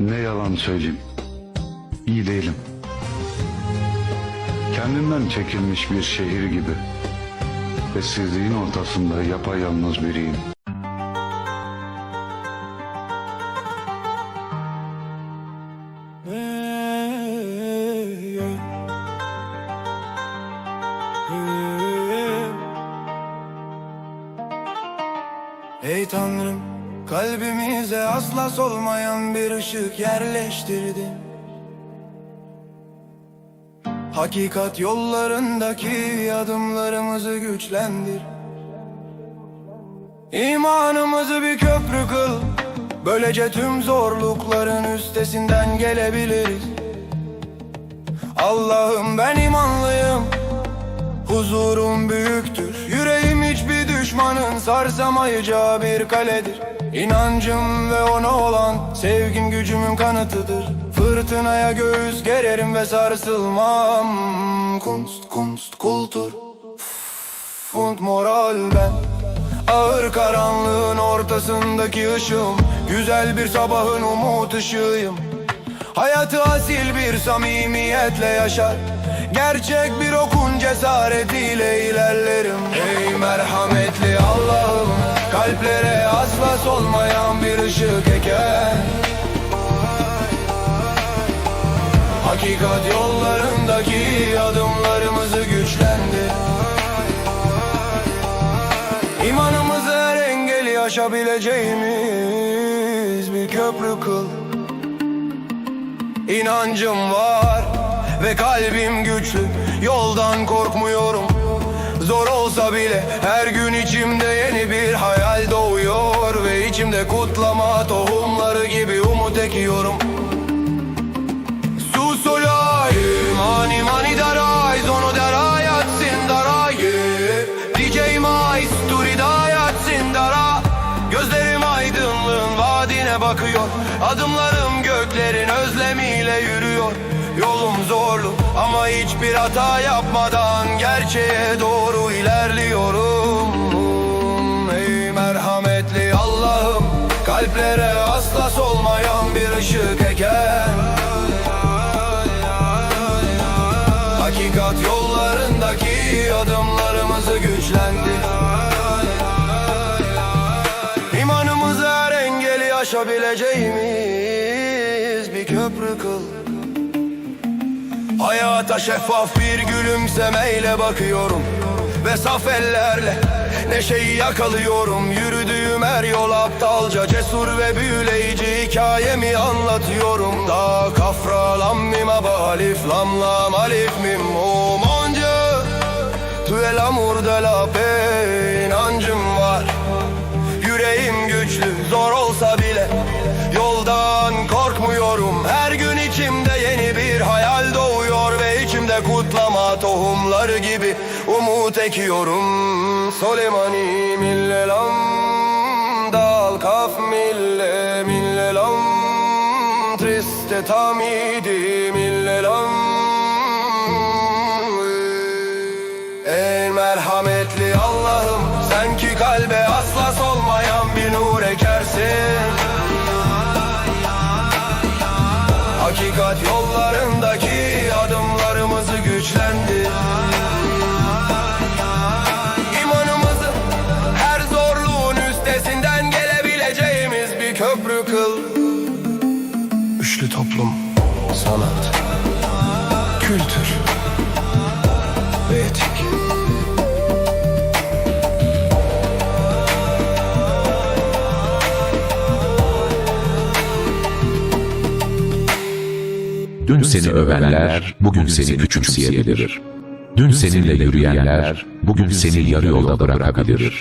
Ne yalan söyleyeyim. İyi değilim. Kendinden çekilmiş bir şehir gibi. Sessizliğin ortasında yapayalnız biriyim. Ey Tanrım kalbimize asla solmayan bir ışık yerleştirdin Hakikat yollarındaki adımlarımızı güçlendir. İmanımızı bir köprü kıl. Böylece tüm zorlukların üstesinden gelebiliriz. Allah'ım ben imanlıyım. Huzurum büyüktür. Yüreğim hiçbir düşmanın sarsamayacağı bir kaledir İnancım ve ona olan sevgim gücümün kanıtıdır. Fırtınaya göğüs gererim ve sarsılmam. Kunst, kunst, kultur. Fund moral ben. Ağır karanlığın ortasındaki ışığım. Güzel bir sabahın umut ışığıyım. Hayatı asil bir samimiyetle yaşar. Gerçek bir okun cesaretiyle ilerlerim. Ey merhametli Allah'ım Kalplere asla solmayan bir ışık eken Hakikat yollarındaki adımlarımızı güçlendir İmanımızı her engeli aşabileceğimiz bir köprü kıl. İnancım var ve kalbim güçlü. Yoldan korkmuyorum. Zor olsa bile her gün içimde yeni bir hayal doğuyor Ve içimde kutlama tohumları gibi umut ekiyorum Susulayım mani mani daray Zono daray atsin daray DJ Maesturi daray atsin dara. Gözlerim aydınlığın vadine bakıyor. Adımlarım göklerin özlemiyle yürüyor. Yolum zorlu ama hiçbir hata yapmadan Gerçeğe doğru ilerliyorum Kalplere asla solmayan bir ışık eken. Hakikat yollarındaki adımlarımızı güçlendir İmanımızı her engeli aşabileceğimiz bir köprü kıl. Hayata şeffaf bir gülümsemeyle bakıyorum. Ve saf ellerle neşeyi yakalıyorum. Yürüdüğüm her yol aptalca cesur ve büyüleyici. Hikayemi anlatıyorum. Da kafra lam mim alif lam lam alif mim o mon Dieu Tu es l'amour de la paix kutlama tohumları gibi Umut ekiyorum. Soleimani mille lam Dal kaf mille mille lam Triste tamidi mille lam En merhametli Allah'ım Sen ki kalbe asla solmayan bir nur ekersin. Hakikat yollarındaki Üçlü toplum, sanat, kültür ve etik Dün seni övenler bugün seni küçümseyebilir. Dün seninle yürüyenler bugün seni yarı yolda bırakabilir.